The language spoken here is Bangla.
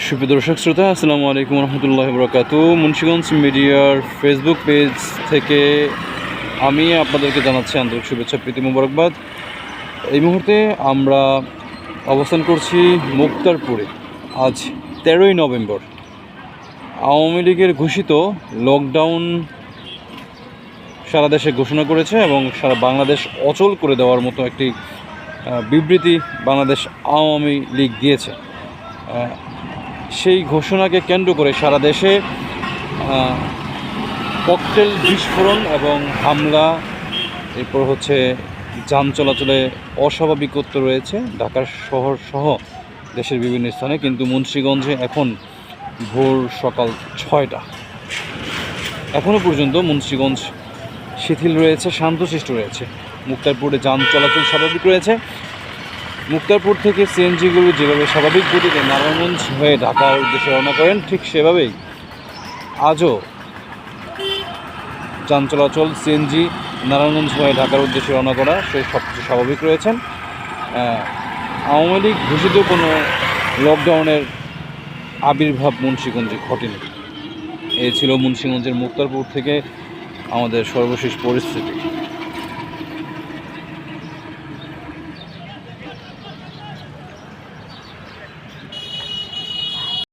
সুপ্রিয় দর্শক, শ্রোতা, আসসালামু আলাইকুম রহমতুল্লাহ বরকাতু মুন্সিগঞ্জ মিডিয়ার ফেসবুক পেজ থেকে আমি আপনাদেরকে জানাচ্ছি আন্তরিক শুভেচ্ছা, প্রীতি মুবারকবাদ। এই মুহূর্তে আমরা অবস্থান করছি মুক্তারপুরে। আজ তেরোই নভেম্বর। আওয়ামী লীগের ঘোষিত লকডাউন সারা দেশে ঘোষণা করেছে এবং সারা বাংলাদেশ অচল করে দেওয়ার মতো একটি বিবৃতি বাংলাদেশ আওয়ামী লীগ দিয়েছে। সেই ঘোষণাকে কেন্দ্র করে সারা দেশে ককটেল বিস্ফোরণ এবং হামলা, এরপর হচ্ছে যান চলাচলে অস্বাভাবিকত্ব রয়েছে ঢাকার শহর সহ দেশের বিভিন্ন স্থানে, কিন্তু মুন্সীগঞ্জে এখন ভোর সকাল ছয়টা। এখনও পর্যন্ত মুন্সীগঞ্জ শিথিল রয়েছে, শান্তশিষ্ট রয়েছে। মুক্তারপুরে যান চলাচল স্বাভাবিক রয়েছে। মুক্তারপুর থেকে সিএনজিগুলো যেভাবে স্বাভাবিক গতিতে নারায়ণগঞ্জ হয়ে ঢাকার উদ্দেশ্যে রওনা করেন, ঠিক সেভাবেই আজও যান চলাচল সিএনজি নারায়ণগঞ্জ হয়ে ঢাকার উদ্দেশ্যে রওনা করা সে সব কিছু স্বাভাবিক রয়েছেন। আওয়ামী লীগ ঘোষিত কোনো লকডাউনের আবির্ভাব মুন্সীগঞ্জে ঘটেনি। এ ছিল মুন্সীগঞ্জের মুক্তারপুর থেকে আমাদের সর্বশেষ পরিস্থিতি।